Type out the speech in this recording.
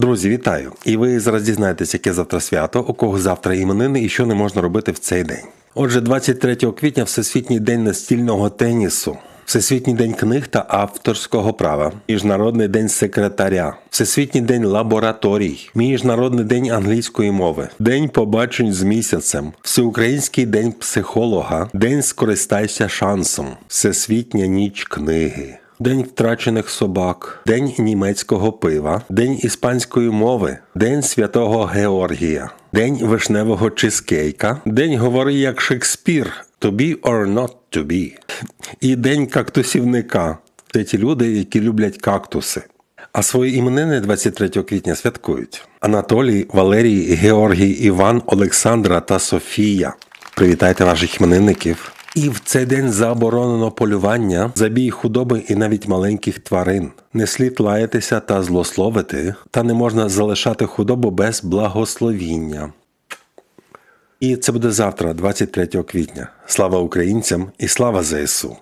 Друзі, вітаю! І ви зараз дізнаєтесь, яке завтра свято, у кого завтра іменини і що не можна робити в цей день. Отже, 23 квітня Всесвітній день настільного тенісу. Всесвітній день книг та авторського права, Міжнародний день секретаря, Всесвітній день лабораторій, Міжнародний день англійської мови, День побачень з місяцем, Всеукраїнський день психолога, День скористайся шансом, Всесвітня ніч книги. День втрачених собак, День німецького пива, День іспанської мови, День святого Георгія, День вишневого чизкейка, День говори як Шекспір, to be or not to be, і День кактусівника. Це ті люди, які люблять кактуси. А свої іменини 23 квітня святкують Анатолій, Валерій, Георгій, Іван, Олександра та Софія. Привітайте ваших іменинників. І в цей день заборонено полювання, забій худоби і навіть маленьких тварин. Не слід лаятися та злословити, та не можна залишати худобу без благословіння. І це буде завтра, 23 квітня. Слава українцям і слава ЗСУ!